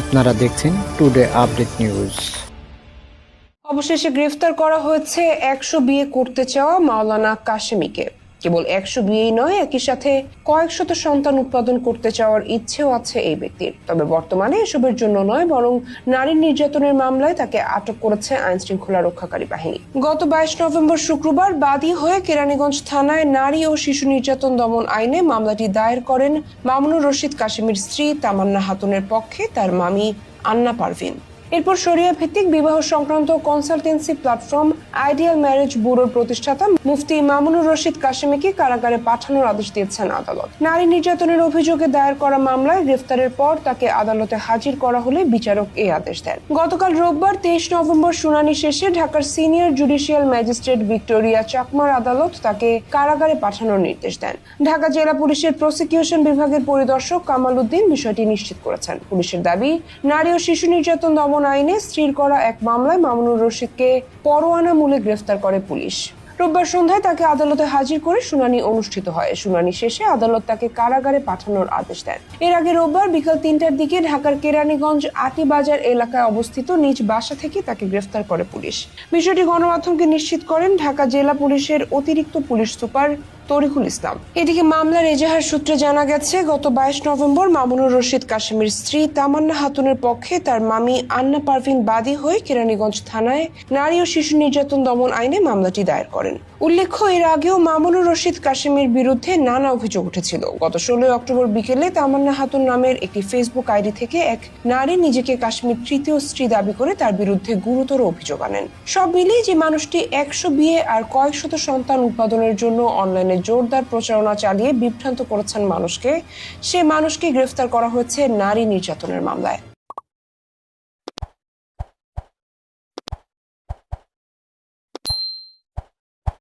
আপনারা দেখছেন today update news অবশেষে গ্রেফতার করা হয়েছে একশো বিয়ে করতে চাওয়া মাওলানা কাশেমিকে। কেবল একশো বিয়েই নয়, একই সাথে কয়েক শত সন্তান উৎপাদন করতে চাওয়ার ইচ্ছেও আছে এই ব্যক্তির। তবে বর্তমানে এসবের জন্য নয়, বরং নারী নির্যাতনের মামলায় তাকে আটক করেছে আইন শৃঙ্খলা রক্ষাকারী বাহিনী। গত বাইশ নভেম্বর শুক্রবার বাদী হয়ে কেরানীগঞ্জ থানায় নারী ও শিশু নির্যাতন দমন আইনে মামলাটি দায়ের করেন মামুনুর রশিদ কাশেমের স্ত্রী তামান্না হাতুনের পক্ষে তার মামি আন্না পারভিন। এরপর শরিয়া ভিত্তিক বিবাহ সংক্রান্ত কনসালটেন্সি প্ল্যাটফর্ম আইডিয়াল ম্যারেজ ব্যুরোর প্রতিষ্ঠাতা মুফতি মামুনুর রশিদ কাশেমিকে কারাগারে পাঠানোর আদেশ দিয়েছেন আদালত। নারী নির্যাতনের অভিযোগে দায়ের করা মামলায় গ্রেফতারের পর তাকে আদালতে হাজির করা হলে বিচারক এই আদেশ দেন। গতকাল রোববার তেইশ নভেম্বর শুনানি শেষে ঢাকার সিনিয়র জুডিশিয়াল ম্যাজিস্ট্রেট ভিক্টোরিয়া চাকমার আদালত তাকে কারাগারে পাঠানোর নির্দেশ দেন। ঢাকা জেলা পুলিশের প্রসিকিউশন বিভাগের পরিদর্শক কামাল উদ্দিন বিষয়টি নিশ্চিত করেছেন। পুলিশের দাবি, নারী ও শিশু নির্যাতন দমন আইনে স্ত্রীর করা এক মামলায় মামুনুর রশিদকে পরোয়ানা মূলে গ্রেফতার করে পুলিশ। রোববার সন্ধ্যায় তাকে আদালতে হাজির করে শুনানি অনুষ্ঠিত হয়। শুনানি শেষে আদালত তাকে কারাগারে পাঠানোর আদেশ দেন। এর আগে রোববার বিকাল তিনটার দিকে ঢাকার কেরানীগঞ্জ আটিবাজার এলাকায় অবস্থিত নিজ বাসা থেকে তাকে গ্রেফতার করে পুলিশ। বিষয়টি গণমাধ্যমকে নিশ্চিত করেন ঢাকা জেলা পুলিশের অতিরিক্ত পুলিশ সুপার তরিকুল ইসলাম। এদিকে মামলার এজাহার সূত্রে জানা গেছে, গত বাইশ নভেম্বর মামুনুর রশিদ কাশেমের স্ত্রী তামান্না হাতুনের পক্ষে তার মামি আন্না পারভিন বাদী হয়ে কেরানীগঞ্জ থানায় নারী ও শিশু নির্যাতন দমন আইনে মামলাটি দায়ের করেন। উল্লেখ্য, এর আগেও মামুনুর রশিদ কাশেমের বিরুদ্ধে নানা অভিযোগ উঠেছিল। গত ষোলোই অক্টোবর বিকেলে তামান্না হাতুন নামের একটি ফেসবুক আইডি থেকে এক নারী নিজেকে কাশ্মীর তৃতীয় স্ত্রী দাবি করে তার বিরুদ্ধে গুরুতর অভিযোগ আনেন। সব মিলিয়ে যে মানুষটি একশো বিয়ে আর কয়েকশত সন্তান উৎপাদনের জন্য অনলাইনে জোরদার প্রচারণা চালিয়ে বিভ্রান্ত করেছেন মানুষকে, সে মানুষকে গ্রেফতার করা হয়েছে নারী নির্যাতনের মামলায়।